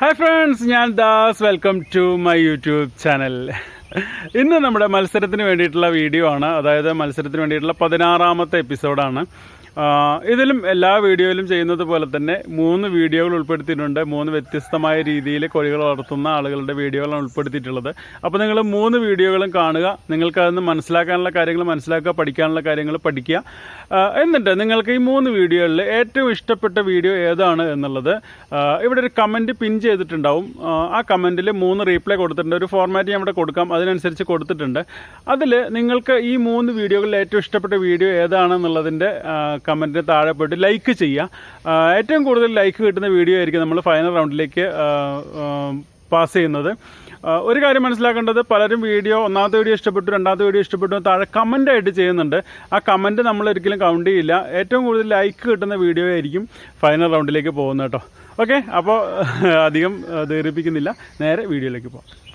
Hi friends ഞാൻ Das. Welcome to my YouTube channel ഇന്ന് നമ്മുടെ മത്സരത്തിന് വേണ്ടിയിട്ടുള്ള വീഡിയോ ആണ്. അതായത് മത്സരത്തിന് വേണ്ടിയിട്ടുള്ള പതിനാറാമത്തെ എപ്പിസോഡാണ് ഇതിലും എല്ലാ വീഡിയോയിലും ചെയ്യുന്നത് പോലെ തന്നെ മൂന്ന് വീഡിയോകൾ ഉൾപ്പെടുത്തിയിട്ടുണ്ട്. മൂന്ന് വ്യത്യസ്തമായ രീതിയിൽ കോഴികൾ വളർത്തുന്ന ആളുകളുടെ വീഡിയോകളാണ് ഉൾപ്പെടുത്തിയിട്ടുള്ളത്. അപ്പോൾ നിങ്ങൾ മൂന്ന് വീഡിയോകളും കാണുക. നിങ്ങൾക്ക് മനസ്സിലാക്കാനുള്ള കാര്യങ്ങൾ മനസ്സിലാക്കുക. പഠിക്കാനുള്ള കാര്യങ്ങൾ പഠിക്കുക. എന്നിട്ട് നിങ്ങൾക്ക് ഈ മൂന്ന് വീഡിയോകളിൽ ഏറ്റവും ഇഷ്ടപ്പെട്ട വീഡിയോ ഏതാണ് എന്നുള്ളത് ഇവിടെ ഒരു കമന്റ് പിൻ ചെയ്തിട്ടുണ്ടാവും. ആ കമന്റിൽ മൂന്ന് റീപ്ലൈ കൊടുത്തിട്ടുണ്ട്. ഒരു ഫോർമാറ്റ് ഞാൻ ഇവിടെ കൊടുക്കാം. അതിനനുസരിച്ച് കൊടുത്തിട്ടുണ്ട്. അതിൽ നിങ്ങൾക്ക് ഈ മൂന്ന് വീഡിയോകളിൽ ഏറ്റവും ഇഷ്ടപ്പെട്ട വീഡിയോ ഏതാണെന്നുള്ളതിന്റെ കമന്റിന് താഴെ പോയിട്ട് ലൈക്ക് ചെയ്യുക ഏറ്റവും കൂടുതൽ ലൈക്ക് കിട്ടുന്ന വീഡിയോ ആയിരിക്കും നമ്മൾ ഫൈനൽ റൗണ്ടിലേക്ക് പാസ് ചെയ്യുന്നത്. ഒരു കാര്യം മനസ്സിലാക്കേണ്ടത് പലരും വീഡിയോ ഒന്നാമത്തെ വീഡിയോ ഇഷ്ടപ്പെട്ടു രണ്ടാമത്തെ വീഡിയോ ഇഷ്ടപ്പെട്ടു താഴെ കമന്റ് ആയിട്ട് ചെയ്യുന്നുണ്ട്. ആ കമന്റ് നമ്മൾ ഒരിക്കലും കൗണ്ട് ചെയ്യില്ല. ഏറ്റവും കൂടുതൽ ലൈക്ക് കിട്ടുന്ന വീഡിയോ ആയിരിക്കും ഫൈനൽ റൗണ്ടിലേക്ക് പോകുന്നത് കേട്ടോ. ഓക്കെ അപ്പോൾ അധികം ദീർപ്പിക്കുന്നില്ല നേരെ വീഡിയോയിലേക്ക് പോകാം.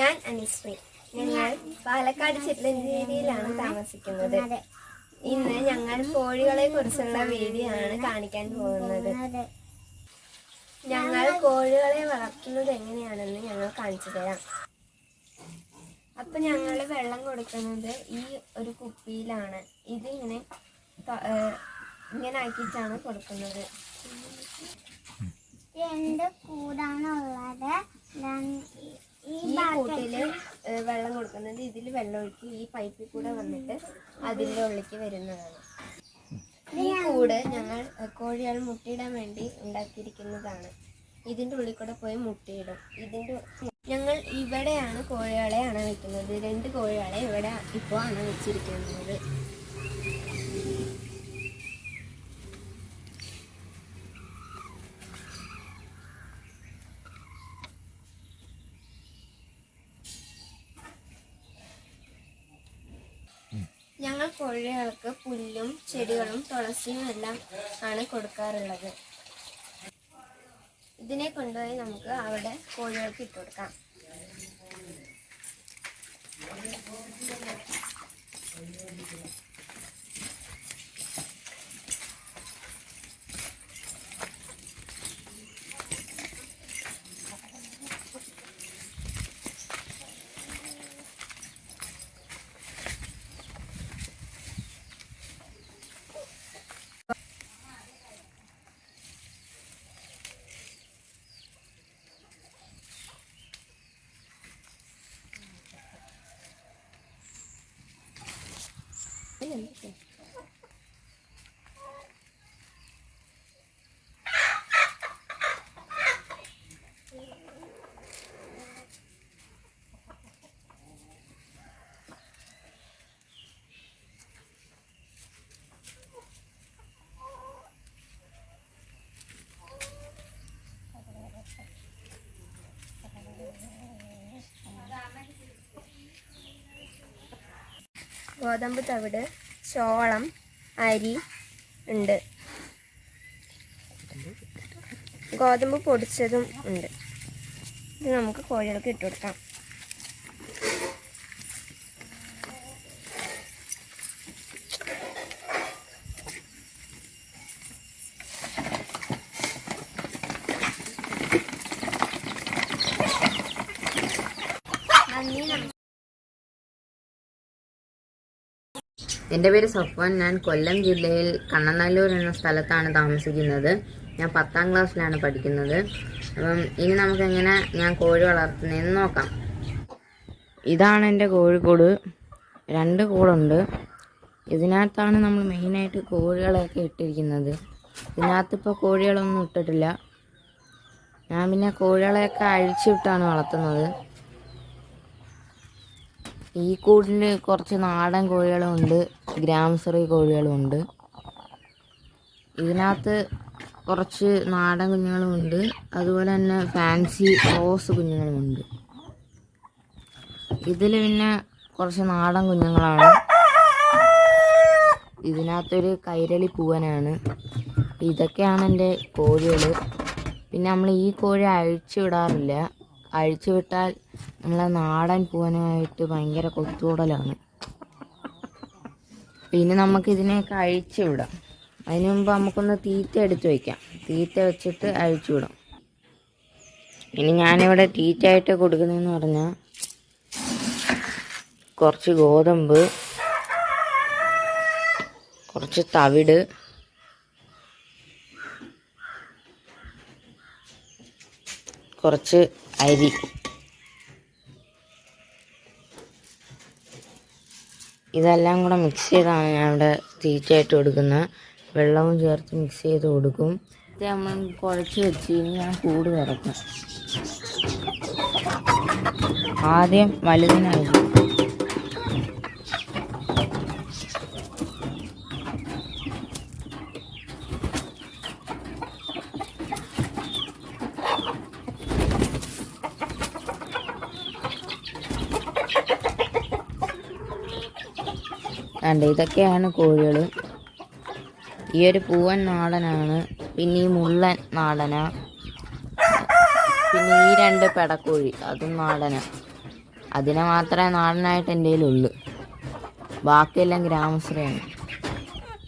ഞാൻ അനുശ്രീ ഞങ്ങൾ പാലക്കാട് ചിറ്റലഞ്ചേരിയിലാണ് താമസിക്കുന്നത്. ഇന്ന് ഞങ്ങൾ കോഴികളെ കുറിച്ചുള്ള വീഡിയോ ആണ് കാണിക്കാൻ പോകുന്നത്. ഞങ്ങൾ കോഴികളെ വളർത്തുന്നത് എങ്ങനെയാണെന്ന് ഞങ്ങൾ കാണിച്ചു തരാം. അപ്പൊ ഞങ്ങൾ വെള്ളം കൊടുക്കുന്നത് ഈ ഒരു കുപ്പിയിലാണ്. ഇത് ഇങ്ങനെ ഇങ്ങനെ ആക്കിയിട്ടാണ് കൊടുക്കുന്നത്. രണ്ട് കൂടാണുള്ളത്. ഈ- കൂട്ടിൽ വെള്ളം കൊടുക്കുന്നത് ഇതിൽ വെള്ളം ഒഴിച്ച് ഈ പൈപ്പിൽ കൂടെ വന്നിട്ട് അതിന്റെ ഉള്ളിലേക്ക് വരുന്നതാണ്. ഈ കൂട് ഞങ്ങൾ കോഴികൾ മുട്ടയിടാൻ വേണ്ടി ഉണ്ടാക്കിയിരിക്കുന്നതാണ്. ഇതിന്റെ ഉള്ളിൽ കൂടെ പോയി മുട്ടയിടും. ഇതിന്റെ ഞങ്ങൾ ഇവിടെയാണ് കോഴികളെ അണവെക്കുന്നത്. രണ്ട് കോഴികളെ ഇവിടെ ഇപ്പോൾ അണവെച്ചിരിക്കുന്നത്. ഞങ്ങൾ കോഴികൾക്ക് പുല്ലും ചെടികളും തുളസിയും എല്ലാം ആണ് കൊടുക്കാറുള്ളത്. ഇതിനെ കൊണ്ടുപോയി നമുക്ക് അവിടെ കോഴികൾക്ക് ഇട്ട് കൊടുക്കാം. ഗോതമ്പ് തവിട് ചോളം അരി ഉണ്ട്. ഗോതമ്പ് പൊടിച്ചതും ഉണ്ട്. ഇത് നമുക്ക് കോഴികൾക്ക് ഇട്ട് കൊടുക്കാം എന്റെ പേര് സഫ്വാൻ. ഞാൻ കൊല്ലം ജില്ലയിൽ കണ്ണനല്ലൂർ എന്ന സ്ഥലത്താണ് താമസിക്കുന്നത്. ഞാൻ പത്താം ക്ലാസ്സിലാണ് പഠിക്കുന്നത്. അപ്പം ഇനി നമുക്ക് എങ്ങനെ ഞാൻ കോഴി വളർത്തുന്നതെന്ന് നോക്കാം. ഇതാണ് എന്റെ കോഴിക്കൂട്. രണ്ട് കൂടുണ്ട് ഇതിനകത്താണ് നമ്മൾ മെയിനായിട്ട് കോഴികളെയൊക്കെ ഇട്ടിരിക്കുന്നത്. ഇതിനകത്ത് ഇപ്പോൾ കോഴികളൊന്നും ഇട്ടിട്ടില്ല. ഞാൻ പിന്നെ കോഴികളെയൊക്കെ അഴിച്ചിട്ടാണ് വളർത്തുന്നത്. ഈ കൂടിൽ കുറച്ച് നാടൻ കോഴികളും ഉണ്ട് ഗ്രാമസറി കോഴികളുമുണ്ട് ഇതിനകത്ത് കുറച്ച് നാടൻ കുഞ്ഞുങ്ങളുമുണ്ട്. അതുപോലെ തന്നെ ഫാൻസി റോസ് കുഞ്ഞുങ്ങളുമുണ്ട്. ഇതിൽ പിന്നെ കുറച്ച് നാടൻ കുഞ്ഞുങ്ങളാണ്. ഇതിനകത്തൊരു കൈരളി പൂവനാണ്. ഇതൊക്കെയാണ് എന്റെ കോഴികൾ പിന്നെ നമ്മൾ ഈ കോഴി അഴിച്ചു വിടാറില്ല. അഴിച്ചു വിട്ടാൽ നമ്മളെ നാടൻ പൂവനായിട്ട് ഭയങ്കര കൊത്തുകൂടലാണ്. പിന്നെ നമുക്ക് ഇതിനെ അഴിച്ചു വിടാം. അതിന് മുമ്പ് നമുക്കൊന്ന് തീറ്റ എടുത്ത് വയ്ക്കാം തീറ്റ വെച്ചിട്ട് അഴിച്ചു വിടാം. ഇനി ഞാനിവിടെ തീറ്റ ആയിട്ട് കൊടുക്കുന്നതെന്ന് പറഞ്ഞാൽ കുറച്ച് ഗോതമ്പ് കുറച്ച് തവിട് കുറച്ച് അരി. ഇതെല്ലാം കൂടെ മിക്സ് ചെയ്താണ് ഞാൻ ഇവിടെ തീറ്റയായിട്ട് കൊടുക്കുന്നത് വെള്ളവും ചേർത്ത് മിക്സ് ചെയ്ത് കൊടുക്കും. ഇത് നമ്മൾ കുഴച്ച് വെച്ച് ഇനി ഞാൻ കൂട് തുറക്കും ആദ്യം വലുതിനായിരിക്കും. കണ്ട ഇതൊക്കെയാണ് കോഴികൾ ഈ ഒരു പൂവൻ നാടനാണ് പിന്നെ ഈ മുള്ളൻ നാടനാ പിന്നെ ഈ രണ്ട് പെടക്കോഴി അതും നാടന അതിനെ മാത്രമേ നാടനായിട്ട് എന്റെ കയ്യിലുള്ളൂ. ബാക്കിയെല്ലാം ഗ്രാമശ്രയാണ്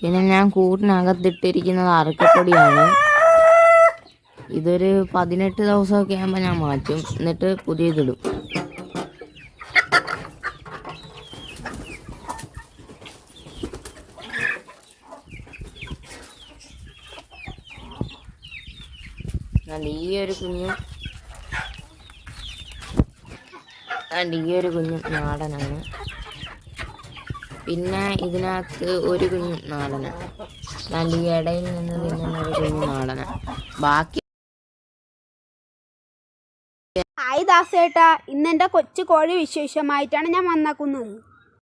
പിന്നെ ഞാൻ കൂട്ടിനകത്തിട്ടിരിക്കുന്നത് അറക്കപ്പൊടിയാണ്. ഇതൊരു പതിനെട്ട് ദിവസമൊക്കെ ആകുമ്പോൾ ഞാൻ മാറ്റും എന്നിട്ട് പുതിയതിടും. അതുകൊണ്ട് ഈ ഒരു കുഞ്ഞും. അതുകൊണ്ട് ഈ ഒരു കുഞ്ഞും നാടനാണ്. പിന്നെ ഇതിനകത്ത് ഒരു കുഞ്ഞു നാടനാണ് നല്ല ഈ ഇടയിൽ നിന്ന് തിന്നുന്ന ഒരു കുഞ്ഞു നാടനാണ് ബാക്കി ഹായ് ദാസേട്ടാ ഇന്ന് എന്റെ കൊച്ചു കോഴി വിശേഷമായിട്ടാണ് ഞാൻ വന്നേക്കുന്നത്.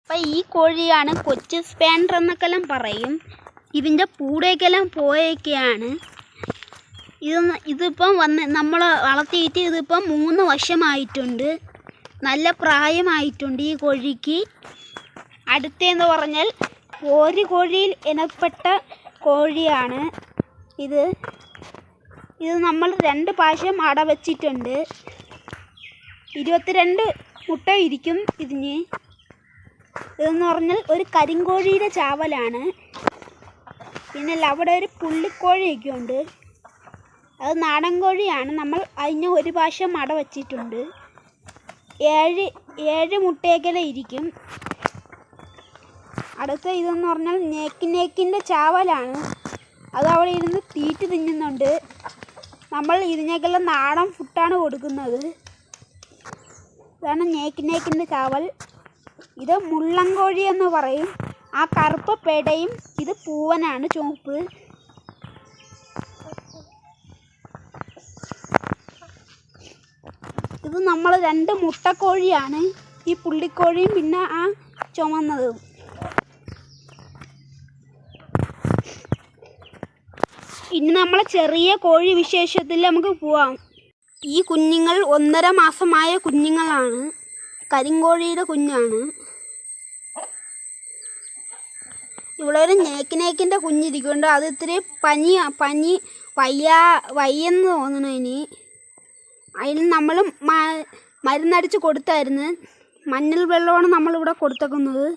അപ്പം ഈ കോഴിയാണ് കൊച്ചു സ്പാൻഡർ എന്നൊക്കെല്ലാം പറയും. ഇതിന്റെ പൂടേക്കെല്ലാം പോയൊക്കെയാണ്. ഇത് ഇതിപ്പം വന്ന് നമ്മൾ വളർത്തിയിട്ട് ഇതിപ്പം മൂന്ന് വർഷമായിട്ടുണ്ട് നല്ല പ്രായമായിട്ടുണ്ട് ഈ കോഴിക്ക്. അടുത്തെന്ന് പറഞ്ഞാൽ ഒരു കോഴിയിൽ ഇനപ്പെട്ട കോഴിയാണ് ഇത്. ഇത് നമ്മൾ രണ്ട് പാശം അട വച്ചിട്ടുണ്ട്. ഇരുപത്തിരണ്ട് മുട്ട ഇരിക്കും ഇതിന്. ഇതെന്ന് പറഞ്ഞാൽ ഒരു കരിങ്കോഴിയുടെ ചാവലാണ്. പിന്നെ അവിടെ ഒരു പുള്ളിക്കോഴിയൊക്കെ ഉണ്ട് അത് നാടൻ കോഴിയാണ്. നമ്മൾ അതിന് ഒരു പാശം മട വച്ചിട്ടുണ്ട്. ഏഴ് ഏഴ് മുട്ടയൊക്കെ ഇരിക്കും. അടുത്ത ഇതെന്ന് പറഞ്ഞാൽ നേക്ക് നേക്കിന്റെ ചാവലാണ്. അത് അവിടെ ഇരുന്ന് തീറ്റ് തിന്നുന്നുണ്ട്. നമ്മൾ ഇതിനേക്കെല്ലാം നാടൻ ഫുഡാണ് കൊടുക്കുന്നത്. ഇതാണ് നേക്ക് നേക്കിന്റെ ചാവൽ. ഇത് മുള്ളൻകോഴി എന്ന് പറയും. ആ കറുപ്പ് പെടയും ഇത് പൂവനാണ് ചുവപ്പ്. നമ്മൾ രണ്ട് മുട്ടക്കോഴിയാണ്. ഈ പുള്ളിക്കോഴിയും പിന്നെ ആ ചുമന്നതും. ഇനി നമ്മൾ ചെറിയ കോഴി വിശേഷത്തിൽ നമുക്ക് പോവാം. ഈ കുഞ്ഞുങ്ങൾ ഒന്നര മാസമായ കുഞ്ഞുങ്ങളാണ്. കരിങ്കോഴിയുടെ കുഞ്ഞാണ്. ഇവിടെ ഒരു നേക്കിനേക്കിന്റെ കുഞ്ഞിരിക്കുന്നുണ്ട്. അത് ഇത്തിരി പനി പനി വയ്യ വയ്യെന്ന് തോന്നണു ഇനി. അതിന് നമ്മൾ മരുന്നടിച്ച് കൊടുത്തായിരുന്നു. മഞ്ഞൾ വെള്ളമാണ് നമ്മളിവിടെ കൊടുത്തേക്കുന്നത്.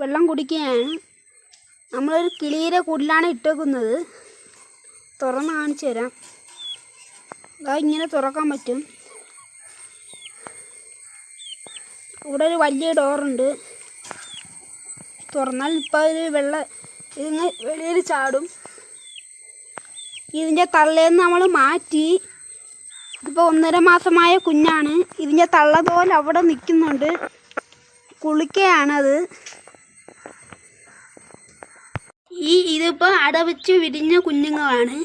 വെള്ളം കുടിക്കുകയാണ്. നമ്മളൊരു കിളിയുടെ കുടിലാണ് ഇട്ടേക്കുന്നത്. തുറന്ന് കാണിച്ചു തരാം. അതാ ഇങ്ങനെ തുറക്കാൻ പറ്റും. ഇവിടെ ഒരു വലിയ ഡോറുണ്ട്. തുറന്നാൽ ഇപ്പോൾ ഒരു വെള്ള ഇതിങ്ങ് വെളിയിൽ ചാടും. ഇതിന്റെ തള്ളേന്ന് നമ്മൾ മാറ്റി ഇതിപ്പോൾ ഒന്നര മാസമായ കുഞ്ഞാണ്. ഇതിന്റെ തള്ളതോൽ അവിടെ നിൽക്കുന്നുണ്ട്. കുളിക്കയാണത്. ഈ ഇതിപ്പോൾ അടവച്ച് വിരിഞ്ഞ കുഞ്ഞുങ്ങളാണ്.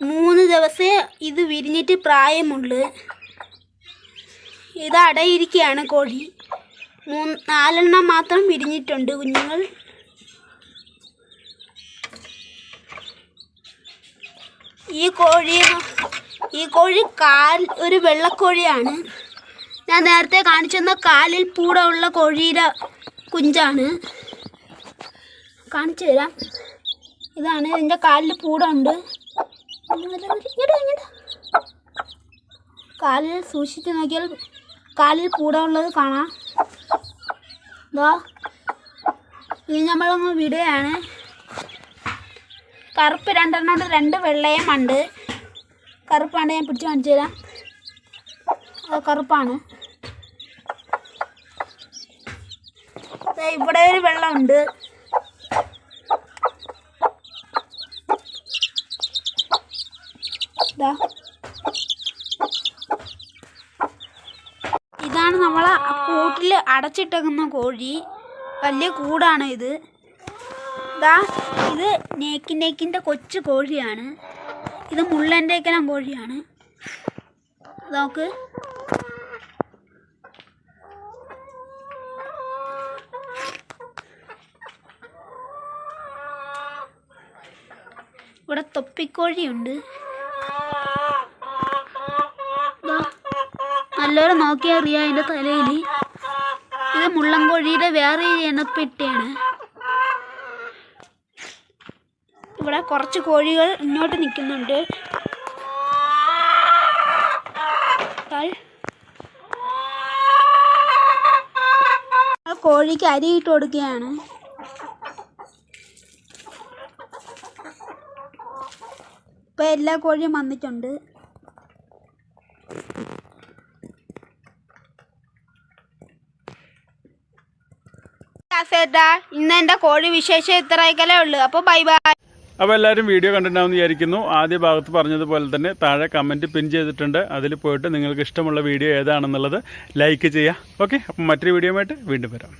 മൂന്ന് ദിവസേ ഇത് വിരിഞ്ഞിട്ട് പ്രായമുള്ളു. ഇത് അടയിരിക്കുകയാണ് കോഴി. മൂന്ന് നാലെണ്ണം മാത്രം വിരിഞ്ഞിട്ടുണ്ട് കുഞ്ഞുങ്ങൾ. ഈ കോഴി ഈ കോഴി കാൽ ഒരു വെള്ളക്കോഴിയാണ്. ഞാൻ നേരത്തെ കാണിച്ചു തന്ന കാലിൽ പൂട ഉള്ള കോഴിയുടെ കുഞ്ചാണ്. കാണിച്ചു തരാം. ഇതാണ് ഇതിന്റെ കാലിൽ പൂട ഉണ്ട്. കാലിൽ സൂക്ഷിച്ച് നോക്കിയാൽ കാലിൽ പൂട ഉള്ളത് കാണാം. ഇതാ ഇത് നമ്മളങ്ങ് വിടുകയാണ്. കറുപ്പ് രണ്ടെണ്ണം രണ്ട് വെള്ളയും ഉണ്ട്. കറുപ്പാണ്ട് ഞാൻ പിടിച്ച് കാണിച്ചു തരാം. അത് കറുപ്പാണ്. ഇവിടെ ഒരു വെള്ളമുണ്ട്. ഇതാണ് നമ്മളെ കൂട്ടിൽ അടച്ചിട്ടേക്കുന്ന കോഴി. വലിയ കൂടാണ് ഇത്. ഇതാ ഇത് നേക്കിനേക്കിന്റെ കൊച്ചു കോഴിയാണ്. ഇത് മുള്ളന്റെ ഒക്കെ കോഴിയാണ് നോക്ക്. ഇവിടെ തൊപ്പിക്കോഴിയുണ്ട്. നോക്കിയാൽ അറിയാം അതിന്റെ തലയിൽ. ഇത് മുള്ളൻകോഴിയുടെ വേറെ ഇനപ്പെട്ടിയാണ് ഇവിടെ കുറച്ച് കോഴികൾ ഇങ്ങോട്ട് നിൽക്കുന്നുണ്ട്. കോഴിക്ക് അരി ഇട്ട് കൊടുക്കുകയാണ്. ഇപ്പൊ എല്ലാ കോഴിയും വന്നിട്ടുണ്ട്. ഇന്ന് എന്റെ കോഴി വിശേഷം ഇത്രയൊക്കെ ഉള്ളു. അപ്പൊ ബൈ ബൈ. അപ്പോൾ എല്ലാവരും വീഡിയോ കണ്ടിട്ടുണ്ടാവുമെന്ന് വിചാരിക്കുന്നു. ആദ്യ ഭാഗത്ത് പറഞ്ഞതുപോലെ തന്നെ താഴെ കമന്റ് പിൻ ചെയ്തിട്ടുണ്ട്. അതിൽ പോയിട്ട് നിങ്ങൾക്ക് ഇഷ്ടമുള്ള വീഡിയോ ഏതാണെന്നുള്ളത് ലൈക്ക് ചെയ്യുക. ഓക്കെ അപ്പം മറ്റൊരു വീഡിയോ വീണ്ടും വരാം.